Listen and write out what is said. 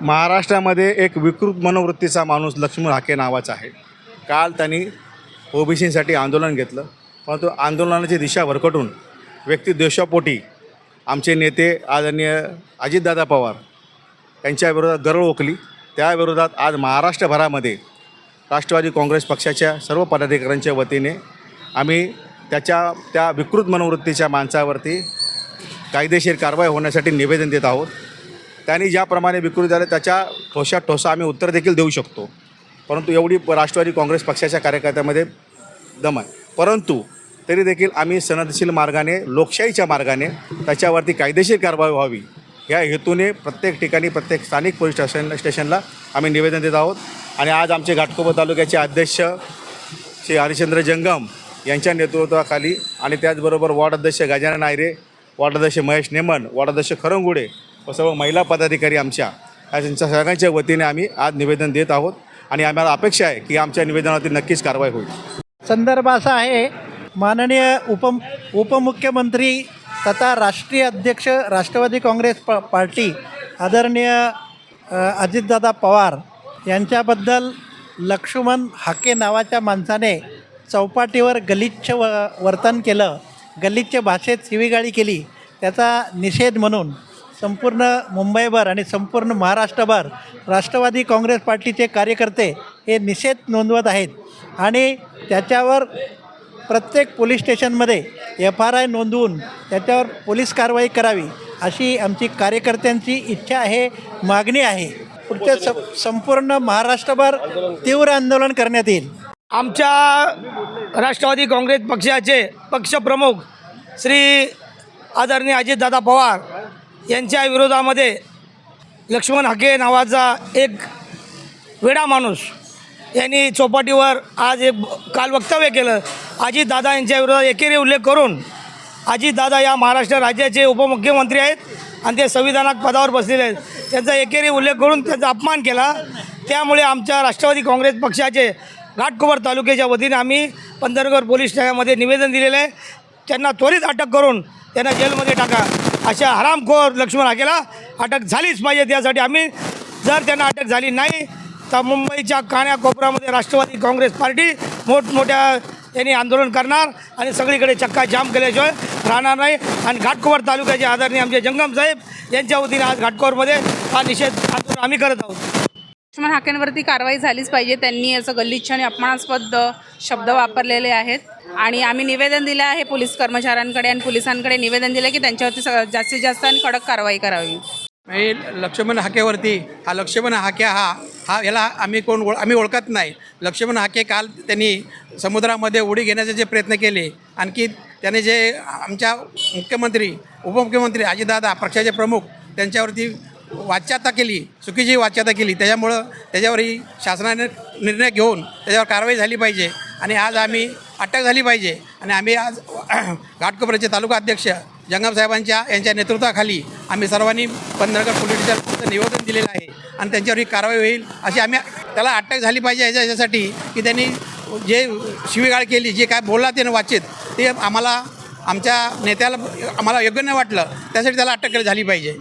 महाराष्ट्रामध्ये एक विकृत मनोवृत्तीचा माणूस लक्ष्मण हाके नावाचा आहे. काल त्यांनी ओबीसीसाठी आंदोलन घेतलं. परंतु आंदोलनाची दिशा भरकटून व्यक्तिद्वेषापोटी आमचे नेते आदरणीय अजितदादा पवार यांच्या विरोधात गरळ ओकली. त्याविरोधात आज महाराष्ट्रभरामध्ये राष्ट्रवादी काँग्रेस पक्षाच्या सर्व पदाधिकाऱ्यांच्या वतीने आम्ही त्याच्या त्या विकृत मनोवृत्तीच्या माणसावरती कायदेशीर कारवाई होण्यासाठी निवेदन देत आहोत. त्यांनी ज्याप्रमाणे विकृती झाले त्याच्या ठोशा ठोसा आम्ही उत्तर देखील देऊ शकतो. परंतु एवढी राष्ट्रवादी काँग्रेस पक्षाच्या कार्यकर्त्यामध्ये दम आहे परंतु तरी देखील आम्ही सनदशील मार्गाने लोकशाहीच्या मार्गाने त्याच्यावरती कायदेशीर कारवाई व्हावी. या हेतूने प्रत्येक ठिकाणी प्रत्येक स्थानिक पोलीस स्टेशन स्टेशनला आम्ही निवेदन देत आहोत. आणि आज आमचे घाटकोपर तालुक्याचे अध्यक्ष श्री हरिश्चंद्र जंगम यांच्या नेतृत्वाखाली आणि त्याचबरोबर वॉर्ड अध्यक्ष गजानन नायरे वॉर्ड अध्यक्ष महेश नेमन वॉर्ड अध्यक्ष खरंगुडे व सर्व महिला पदाधिकारी आमच्या या त्यांच्या सगळ्यांच्या वतीने आम्ही आज निवेदन देत आहोत आणि आम्हाला अपेक्षा आहे की आमच्या निवेदनावरती नक्कीच कारवाई होईल. संदर्भ असा आहे माननीय उप उपमुख्यमंत्री तथा राष्ट्रीय अध्यक्ष राष्ट्रवादी काँग्रेस प पार्टी आदरणीय अजितदादा पवार यांच्याबद्दल लक्ष्मण हाके नावाच्या माणसाने चौपाटीवर गलिच्छ व वर्तन केलं गलिच्छ भाषेत शिवीगाळी केली त्याचा निषेध म्हणून संपूर्ण मुंबईभर आणि संपूर्ण महाराष्ट्रभर राष्ट्रवादी काँग्रेस पार्टीचे कार्यकर्ते हे निषेध नोंदवत आहेत. आणि त्याच्यावर प्रत्येक पोलीस स्टेशनमध्ये एफ आर आय नोंदवून त्याच्यावर पोलीस कारवाई करावी अशी आमची कार्यकर्त्यांची इच्छा आहे मागणी आहे. पुढच्या स संपूर्ण महाराष्ट्रभर तीव्र आंदोलन करण्यात येईल. आमच्या राष्ट्रवादी काँग्रेस पक्षाचे पक्षप्रमुख श्री आदरणीय अजितदादा पवार यांच्या विरोधामध्ये लक्ष्मण हाके नावाचा एक वेडा माणूस यांनी चौपाटीवर आज एक काल वक्तव्य केलं. अजितदादा यांच्या विरोधात एकेरी उल्लेख करून अजितदादा या महाराष्ट्र राज्याचे उपमुख्यमंत्री आहेत आणि ते संविधानात पदावर बसलेले आहेत. त्यांचा एकेरी उल्लेख करून त्यांचा अपमान केला. त्यामुळे आमच्या राष्ट्रवादी काँग्रेस पक्षाचे घाटकोपर तालुक्याच्या वतीने आम्ही पंधरगड पोलीस ठाण्यामध्ये निवेदन दिलेलं आहे. त्यांना त्वरित अटक करून त्यांना जेलमध्ये टाका. अशा हरामखोर लक्ष्मण हाकेला अटक झालीच पाहिजे त्यासाठी आम्ही. जर त्यांना अटक झाली नाही तर मुंबईच्या कान्याकोपऱ्यामध्ये राष्ट्रवादी काँग्रेस पार्टी मोठमोठ्या त्यांनी आंदोलन करणार आणि सगळीकडे चक्का जाम केल्याशिवाय राहणार नाही. आणि घाटकोपर तालुक्याचे आदरणीय आमचे जंगम साहेब यांच्या वतीने आज घाटकोवरमध्ये हा निषेध आंदोलन आम्ही करत आहोत. लक्ष्मण हाकेंवरती कारवाई झालीच पाहिजे. त्यांनी असं गल्लीच्छ आणि अपमानास्पद शब्द वापरलेले आहेत. आणि आम्ही निवेदन दिलं आहे पोलीस कर्मचाऱ्यांकडे आणि पोलिसांकडे निवेदन दिलं की त्यांच्यावरती स- जास्तीत जास्त आणि कडक कारवाई करावी. हे लक्ष्मण हाकेवरती हा लक्ष्मण हाक्या हा हा याला आम्ही कोण ओळ आम्ही ओळखत नाही. लक्ष्मण हाके काल त्यांनी समुद्रामध्ये उडी घेण्याचे जे प्रयत्न केले आणखी त्याने जे आमच्या मुख्यमंत्री उपमुख्यमंत्री अजितदादा पक्षाचे प्रमुख त्यांच्यावरती वाच्यता केली चुकीची वाच्यता केली. त्याच्यामुळं त्याच्यावरही शासनाने निर्णय घेऊन त्याच्यावर कारवाई झाली पाहिजे. आणि आज आम्ही अटक झाली पाहिजे. आणि आम्ही आज घाटकोपऱ्याचे तालुका अध्यक्ष जंगमसाहेबांच्या यांच्या नेतृत्वाखाली आम्ही सर्वांनी पंधरगड पोलीस निवेदन दिलेलं आहे. आणि त्यांच्यावर ही कारवाई होईल अशी आम्ही त्याला अटक झाली पाहिजे याच्या याच्यासाठी की त्यांनी जे शिवीगाळ केली जे काय बोलला त्यानं वाचित ते आम्हाला आमच्या नेत्याला आम्हाला योग्य नाही वाटलं त्यासाठी त्याला अटक झाली पाहिजे.